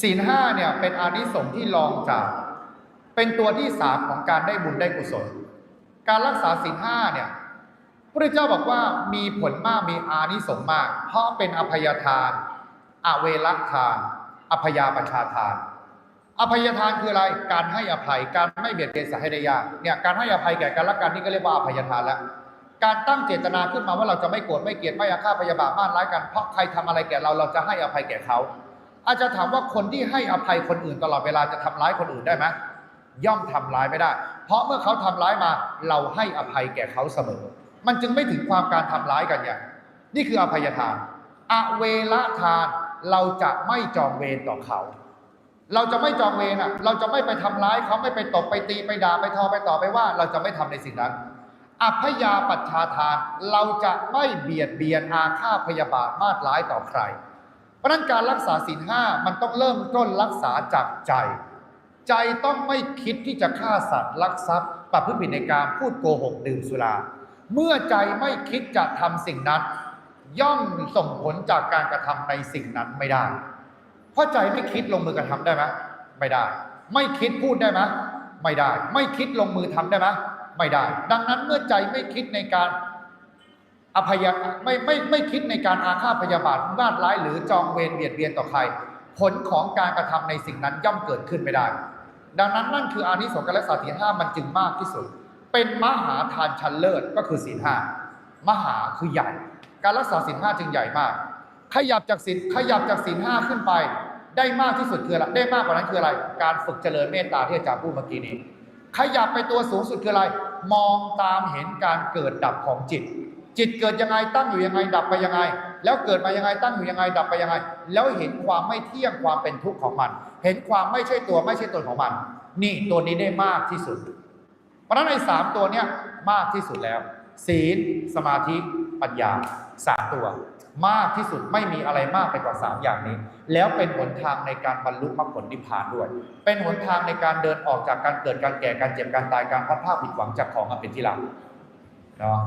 ศีลห้าเนี่ยเป็นอานิสงส์ที่รองจาก เป็นตัวที่สามของการได้บุญได้กุศล การรักษาศีลห้าเนี่ยพระเจ้าบอกว่ามีผลมากมีอานิสงส์มาก เพราะเป็นอภัยทาน อเวรทาน อภยาประชาทาน อภัยทานคืออะไร การให้อภัย การไม่เบียดเบียนสัตว์ให้ได้ยากเนี่ยการให้อภัยแก่กันและกันนี่ก็เรียกว่าอภัยทานแล้ว การตั้งเจตนาขึ้นมาว่าเราจะไม่โกรธไม่เกลียดไม่อาฆาตพยาบาทบ้านร้ายกันเพราะใครทำอะไรแก่เราเราจะให้อภัยแก่เขาอาจจะถามว่าคนที่ให้อภัยคนอื่นตลอดเวลาจะทำร้ายคนอื่นได้ไหมย่อมทำร้ายไม่ได้ เพราะเมื่อเขาทำร้ายมา เราให้อภัยแก่เขาเสมอ มันจึงไม่ถึงความการทำร้ายกันอย่างนี่คืออภัยทานอเวรทานเราจะไม่จองเวรต่อเขา เราจะไม่จองเวรอะ เราจะไม่ไปทำร้ายเขาไม่ไปตบไปตีไปด่าไปทอไปต่อไปว่า เราจะไม่ทำในสิ่งนั้น อภยาปัชชาทานเราจะไม่เบียดเบียนอาฆาตพยาบาทมาดร้ายต่อใคร เพราะนั้นการรักษาศีลห้ามันต้องเริ่มต้นรักษาจากใจ ใจต้องไม่คิดที่จะฆ่าสัตว์ลักทรัพย์ประพฤติผิดในการพูดโกหกดื่มสุรา เมื่อใจไม่คิดจะทำสิ่งนั้น ย่อมส่งผลจากการกระทำในสิ่งนั้นไม่ได้ เพราะใจไม่คิดลงมือกระทำได้ไหมไม่ได้ ไม่คิดพูดได้ไหม ไม่ได้ ไม่คิดลงมือทำได้ไหมไม่ได้ ดังนั้นเมื่อใจไม่คิดในการอภัยไม่ไม่ไม่คิดในการอาฆาตพยาบาทมาดร้ายหรือจองเวรเบียดเบียนต่อใคร ผลของการกระทำในสิ่งนั้นย่อมเกิดขึ้นไม่ได้ ดังนั้นนั่นคืออานิสงส์การรักษาศีลห้ามันจึงมากที่สุด เป็นมหาทานชั้นเลิศก็คือศีลห้ามหาคือใหญ่ การรักษาศีลห้าจึงใหญ่มาก ขยับจากศีลขยับจากศีลห้าขึ้นไป ได้มากที่สุดคืออะไรได้มากกว่านั้นคืออะไร การฝึกเจริญเมตตาที่อาจารย์พูดเมื่อกี้นี้ ขยับไปตัวสูงสุดคืออะไร มองตามเห็นการเกิดดับของจิต จิตเกิดยังไงตั้งอยู่ยังไงดับไปยังไง แล้วเกิดมายังไงตั้งอยู่ยังไงดับไปยังไง แล้วเห็นความไม่เที่ยงความเป็นทุกข์ของมัน เห็นความไม่ใช่ตัวไม่ใช่ตนของมัน นี่ตัวนี้ได้มากที่สุด เพราะฉะนั้นในสามตัวเนี้ยมากที่สุดแล้ว ศีล สมาธิ ปัญญา สามตัว มากที่สุดไม่มีอะไรมากไปกว่าสามอย่างนี้ แล้วเป็นหนทางในการบรรลุมรรคผลนิพพานด้วย เป็นหนทางในการเดินออกจากการเกิดการแก่การเจ็บการตายการพัดผ้าดผิดหวังจากของอันเป็นที่รักเนาะ